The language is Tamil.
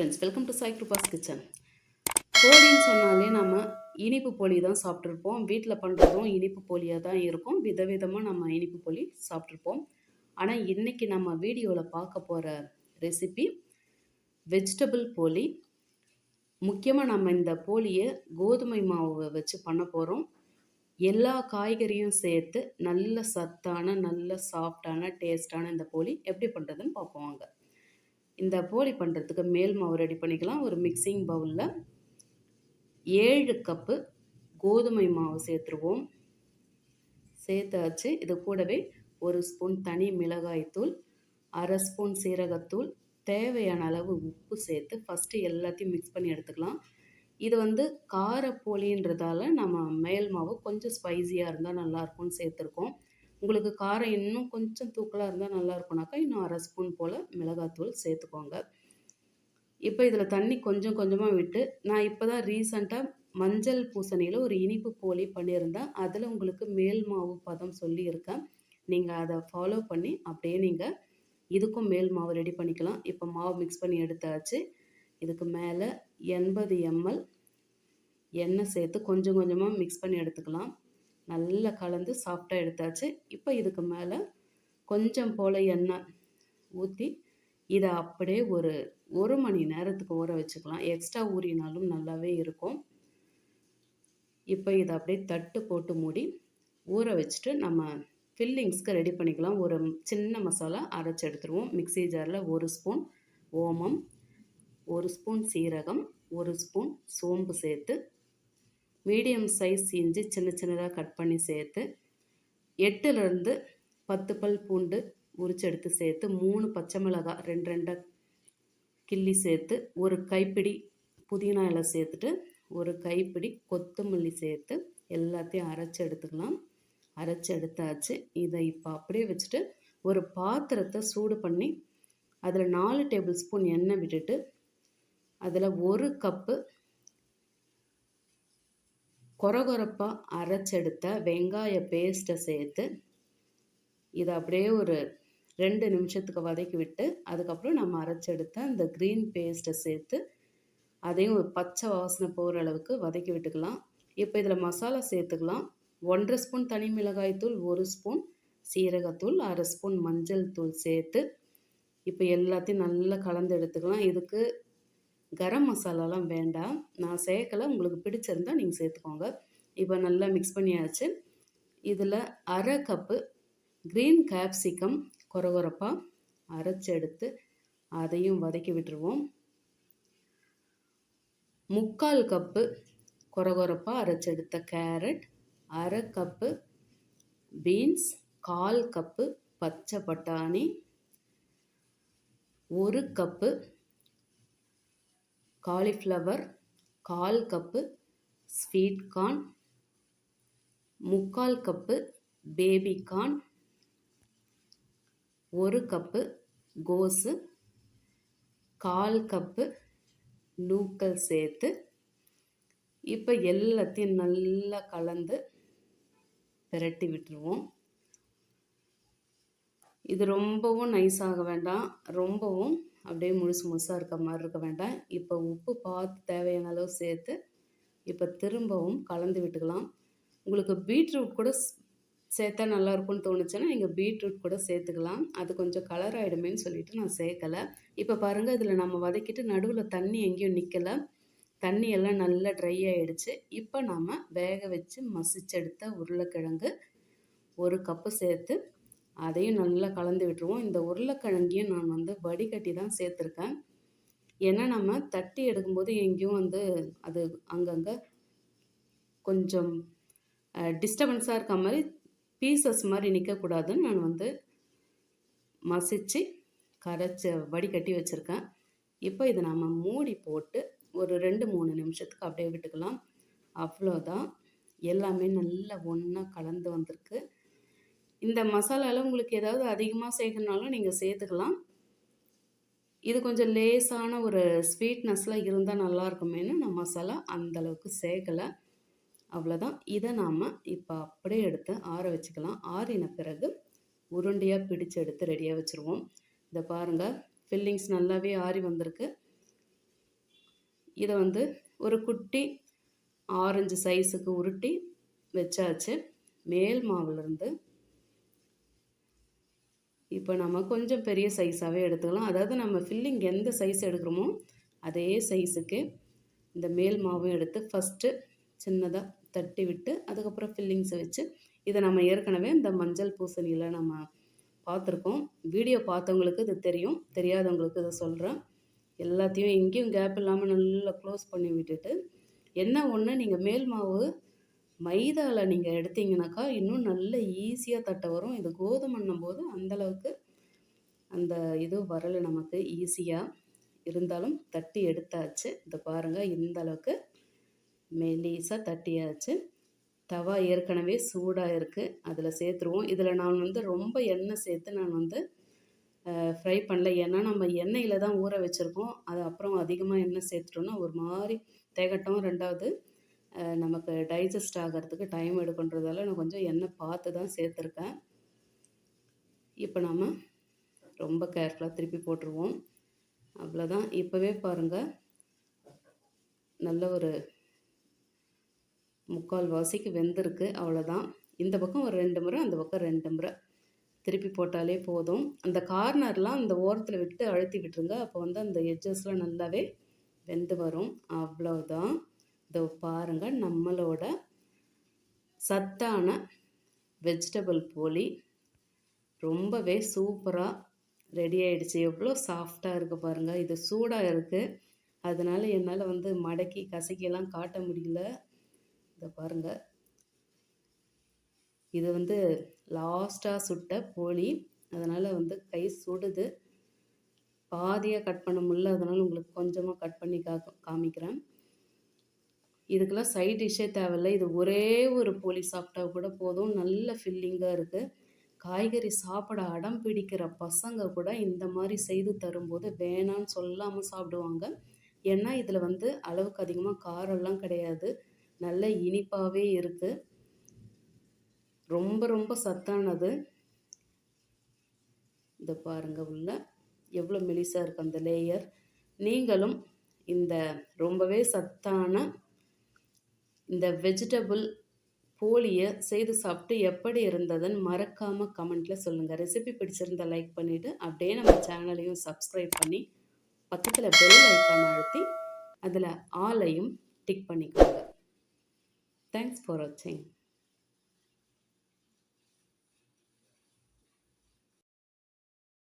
Friends welcome to Sai Kripa's kitchen போலின்னு சொன்னாலே நம்ம இனிப்பு போலி தான் சாப்பிட்ருப்போம் வீட்டில் பண்ணுறதும் இனிப்பு போலியாக தான் இருக்கும். விதவிதமாக நம்ம இனிப்பு போலி சாப்பிட்ருப்போம் ஆனால் இன்றைக்கி நம்ம வீடியோவில் பார்க்க போகிற ரெசிபி வெஜிடபிள் போலி. முக்கியமாக நம்ம இந்த போலியை கோதுமை மாவை வச்சு பண்ண போகிறோம் எல்லா காய்கறியும் சேர்த்து நல்ல சத்தான நல்ல சாஃப்டான டேஸ்டான இந்த போலி எப்படி பண்ணுறதுன்னு பார்ப்போம் வாங்க. இந்த போலி பண்ணுறதுக்கு மேல் மாவு ரெடி பண்ணிக்கலாம். ஒரு மிக்சிங் பவுலில் ஏழு கப்பு கோதுமை மாவு சேர்த்துருவோம். சேர்த்தாச்சு. இது கூடவே ஒரு ஸ்பூன் தனி மிளகாய்த்தூள் அரை ஸ்பூன் சீரகத்தூள் தேவையான அளவு உப்பு சேர்த்து ஃபஸ்ட்டு எல்லாத்தையும் மிக்ஸ் பண்ணி எடுத்துக்கலாம். இது வந்து காரப்போலின்றதால நம்ம மேல் மாவு கொஞ்சம் ஸ்பைஸியாக இருந்தால் நல்லாயிருக்கும்னு சேர்த்துருக்கோம். உங்களுக்கு காரம் இன்னும் கொஞ்சம் தூக்கலாக இருந்தால் நல்லா இருக்கும்னாக்கா இன்னும் அரை ஸ்பூன் போல் மிளகாத்தூள் சேர்த்துக்கோங்க. இப்போ இதில் தண்ணி கொஞ்சம் கொஞ்சமாக விட்டு நான் இப்போ தான் ரீசண்டாக மஞ்சள் பூசணியில் ஒரு இனிப்பு போலி பண்ணியிருந்தேன். அதில் உங்களுக்கு மேல் மாவு பதம் சொல்லியிருக்கேன். நீங்கள் அதை ஃபாலோ பண்ணி அப்படியே நீங்கள் இதுக்கும் மேல் மாவு ரெடி பண்ணிக்கலாம். இப்போ மாவு மிக்ஸ் பண்ணி எடுத்தாச்சு. இதுக்கு மேலே எண்பது எம்எல் எண்ணெய் சேர்த்து கொஞ்சம் கொஞ்சமாக மிக்ஸ் பண்ணி எடுத்துக்கலாம். நல்லா கலந்து சாஃப்டாக எடுத்தாச்சு. இப்போ இதுக்கு மேலே கொஞ்சம் போல் எண்ணெய் ஊற்றி இதை அப்படியே ஒரு ஒரு மணி நேரத்துக்கு ஊற வச்சுக்கலாம். எக்ஸ்ட்ரா ஊறினாலும் நல்லாவே இருக்கும். இப்போ இதை அப்படியே தட்டு போட்டு மூடி ஊற வச்சுட்டு நம்ம ஃபில்லிங்ஸ்க்கு ரெடி பண்ணிக்கலாம். ஒரு சின்ன மசாலா அரைச்சி எடுத்துருவோம். மிக்சி ஜாரில் ஒரு ஸ்பூன் ஓமம் ஒரு ஸ்பூன் சீரகம் ஒரு ஸ்பூன் சோம்பு சேர்த்து மீடியம் சைஸ் இஞ்சி சின்ன சின்னதாக கட் பண்ணி சேர்த்து எட்டுலேருந்து பத்து பல் பூண்டு உரிச்சு எடுத்து சேர்த்து மூணு பச்சை மிளகாய் ரெண்டு ரெண்டாக கிள்ளி சேர்த்து ஒரு கைப்பிடி புதினா இலை சேர்த்துட்டு ஒரு கைப்பிடி கொத்தமல்லி சேர்த்து எல்லாத்தையும் அரைச்சி எடுத்துக்கலாம். அரைச்சி எடுத்தாச்சு. இதை இப்போ அப்படியே வச்சுட்டு ஒரு பாத்திரத்தை சூடு பண்ணி அதில் நாலு டேபிள் ஸ்பூன் எண்ணெய் விட்டுட்டு அதில் ஒரு கப்பு கொரகொரப்பாக அரைச்செடுத்த வெங்காய பேஸ்ட்டை சேர்த்து இதை அப்படியே ஒரு ரெண்டு நிமிஷத்துக்கு வதக்கி விட்டு அதுக்கப்புறம் நம்ம அரைச்செடுத்த அந்த க்ரீன் பேஸ்ட்டை சேர்த்து அதையும் ஒரு பச்சை வாசனை போகிற அளவுக்கு வதக்கி விட்டுக்கலாம். இப்போ இதில் மசாலா சேர்த்துக்கலாம். ஒன்றரை ஸ்பூன் தனி மிளகாய் தூள் ஒரு ஸ்பூன் சீரகத்தூள் அரை ஸ்பூன் மஞ்சள் தூள் சேர்த்து இப்போ எல்லாத்தையும் நல்லா கலந்து எடுத்துக்கலாம். இதுக்கு கரம் மசாலாலாம் வேண்டாம். நான் சேர்க்கலை உங்களுக்கு பிடிச்சிருந்தா நீங்கள் சேர்த்துக்கோங்க. இப்போ நல்லா மிக்ஸ் பண்ணியாச்சு. இதில் அரை கப்பு க்ரீன் கேப்சிகம் குறகுறப்பாக அரைச்செடுத்து அதையும் வதக்கி விட்டுருவோம். முக்கால் கப்பு குறகுறப்பாக அரைச்செடுத்த கேரட் அரை கப்பு பீன்ஸ் கால் கப்பு பச்சை பட்டாணி ஒரு கப்பு காலிஃப்ளவர் கால் கப்பு ஸ்வீட் கார்ன் முக்கால் கப்பு பேபி கார்ன் ஒரு கப்பு கோஸு கால் கப்பு நூக்கல் சேர்த்து இப்போ எல்லாத்தையும் நல்லா கலந்து பிரட்டி விட்டுருவோம். இது ரொம்பவும் நைஸ் ஆக வேண்டாம். ரொம்பவும் அப்படியே முழுசு முழுசாக இருக்க மாதிரி இருக்க வேண்டாம். இப்போ உப்பு பார்த்து தேவையான அளவு சேர்த்து இப்போ திரும்பவும் கலந்து விட்டுக்கலாம். உங்களுக்கு பீட்ரூட் கூட சேர்த்தா நல்லா இருக்கும்னு தோணுச்சுன்னா நீங்கள் பீட்ரூட் கூட சேர்த்துக்கலாம். அது கொஞ்சம் கலர் ஆகிடுமேன்னு சொல்லிட்டு நான் சேர்க்கலை. இப்போ பாருங்கள் இதில் நம்ம வதக்கிட்டு நடுவில் தண்ணி எங்கேயும் நிற்கலை தண்ணி எல்லாம் நல்லா ட்ரை ஆகிடுச்சு இப்போ நாம் வேக வச்சு மசிச்செடுத்த உருளைக்கிழங்கு ஒரு கப்பு சேர்த்து அதையும் நல்லா கலந்து விட்டுருவோம். இந்த உருளைக்கிழங்கையும் நான் வந்து வடிகட்டி தான் சேர்த்துருக்கேன். ஏன்னா நம்ம தட்டி எடுக்கும்போது எங்கேயும் வந்து அது அங்கங்கே கொஞ்சம் டிஸ்டர்பன்ஸாக இருக்க மாதிரி பீசஸ் மாதிரி நிற்கக்கூடாதுன்னு நான் வந்து மசித்து கரைச்சி வடிகட்டி வச்சுருக்கேன். இப்போ இதை நம்ம மூடி போட்டு ஒரு ரெண்டு மூணு நிமிஷத்துக்கு அப்படியே விட்டுக்கலாம். அவ்வளோதான். எல்லாமே நல்லா ஒன்றா கலந்து வந்திருக்கு. இந்த மசாலாவில் உங்களுக்கு ஏதாவது அதிகமாக சேர்க்கணுனாலும் நீங்கள் சேர்த்துக்கலாம். இது கொஞ்சம் லேசான ஒரு ஸ்வீட்னஸ்லாம் இருந்தால் நல்லாயிருக்குமேனு நான் மசாலா அந்தளவுக்கு சேர்க்கலை. அவ்வளோதான் இதை நாம் இப்போ அப்படியே எடுத்து ஆற வச்சுக்கலாம். ஆறின பிறகு உருண்டையாக பிடிச்சு எடுத்து ரெடியாக வச்சுருவோம். இதை பாருங்கள் ஃபில்லிங்ஸ் நல்லாவே ஆறி வந்திருக்கு. இதை வந்து ஒரு குட்டி ஆரஞ்சு சைஸுக்கு உருட்டி வச்சாச்சு. மேல் மாவுலேருந்து இப்போ நம்ம கொஞ்சம் பெரிய சைஸாகவே எடுத்துக்கலாம். அதாவது நம்ம ஃபில்லிங் எந்த சைஸ் எடுக்கிறோமோ அதே சைஸுக்கு இந்த மேல் மாவும் எடுத்து ஃபஸ்ட்டு சின்னதாக தட்டி விட்டு அதுக்கப்புறம் ஃபில்லிங்ஸை வச்சு இதை நம்ம ஏற்கனவே இந்த மஞ்சள் பூசணியில் நம்ம பார்த்துருக்கோம். வீடியோ பார்த்தவங்களுக்கு இது தெரியும். தெரியாதவங்களுக்கு இதை சொல்கிறேன் எல்லாத்தையும் எங்கேயும் கேப் இல்லாமல் நல்லா க்ளோஸ் பண்ணி விட்டுட்டு என்ன ஒன்று நீங்கள் மேல் மாவு மைதாவில் நீங்கள் எடுத்தீங்கனாக்கா இன்னும் நல்ல ஈஸியாக தட்டை வரும். இது கோதுமைன்னும் போது அந்தளவுக்கு அந்த இது வரலை நமக்கு ஈஸியாக இருந்தாலும் தட்டி எடுத்தாச்சு. இதை பாருங்கள் இந்த அளவுக்கு மெலீஸாக தட்டியாச்சு. தவா ஏற்கனவே சூடாக இருக்குது அதில் சேர்த்துருவோம். இதில் நான் வந்து ரொம்ப எண்ணெய் சேர்த்து நான் வந்து ஃப்ரை பண்ணல. ஏன்னா நம்ம எண்ணெயில் தான் ஊற வச்சுருக்கோம் அது அப்புறம் அதிகமாக எண்ணெய் சேர்த்துட்டோன்னா ஒரு மாதிரி தேகட்டும் ரெண்டாவது நமக்கு டைஜஸ்ட் ஆகிறதுக்கு டைம் எடுக்கின்றதால நான் கொஞ்சம் எண்ணெய் பார்த்து தான் சேர்த்துருக்கேன். இப்போ நாம் ரொம்ப கேர்ஃபுல்லாக திருப்பி போட்டுருவோம். அவ்வளோதான் இப்போவே பாருங்கள் நல்ல ஒரு முக்கால் வாசிக்கு வெந்திருக்கு. அவ்வளோதான் இந்த பக்கம் ஒரு ரெண்டு முறை அந்த பக்கம் ரெண்டு முறை. திருப்பி போட்டாலே போதும். அந்த கார்னர்லாம் அந்த ஓரத்தில் விட்டு அழுத்தி விட்டுருங்க. அப்போ வந்து அந்த எட்ஜஸ்லாம் நல்லாவே வெந்து வரும். அவ்வளோதான் இதோ பாருங்கள் நம்மளோட சத்தான வெஜிடபிள் போலி ரொம்பவே சூப்பராக ரெடி ஆகிடுச்சு எவ்வளோ சாஃப்டாக இருக்குது பாருங்கள் இது சூடாக இருக்குது அதனால் என்னால் வந்து மடக்கி கசக்கியெல்லாம் காட்ட முடியல. இதை பாருங்கள் இது வந்து லாஸ்ட்டாக சுட்ட போலி அதனால் வந்து கை சுடுது. பாதியாக கட் பண்ண முடியல. அதனால் உங்களுக்கு கொஞ்சமாக கட் பண்ணி கா காமிக்கிறேன். இதுக்கெல்லாம் சைட் டிஷ்ஷே தேவையில்லை. இது ஒரே ஒரு போலி சாப்பிட்டா கூட போதும். நல்ல ஃபில்லிங்காக இருக்குது காய்கறி சாப்பிட அடம் பிடிக்கிற பசங்க கூட இந்த மாதிரி செய்து தரும்போது வேணான்னு சொல்லாமல் சாப்பிடுவாங்க. ஏன்னா இதில் வந்து அளவுக்கு அதிகமாக காரம்லாம் கிடையாது. நல்ல இனிப்பாகவே இருக்குது ரொம்ப ரொம்ப சத்தானது. இதை பாருங்கள் உள்ள. எவ்வளோ மெலிசாக இருக்குது அந்த லேயர் நீங்களும் இந்த ரொம்பவே சத்தான இந்த வெஜிடபிள் போலியை செய்து சாப்பிட்டு எப்படி இருந்ததுன்னு மறக்காமல் கமெண்ட்டில் சொல்லுங்கள் ரெசிபி பிடிச்சிருந்தா லைக் பண்ணிவிட்டு அப்படியே நம்ம சேனலையும் சப்ஸ்கிரைப் பண்ணி பக்கத்தில் பெல் ஐக்கான் அழுத்தி அதில் ஆலையும் டிக் பண்ணிக்கோங்க. தேங்க்ஸ் ஃபார் வாட்சிங்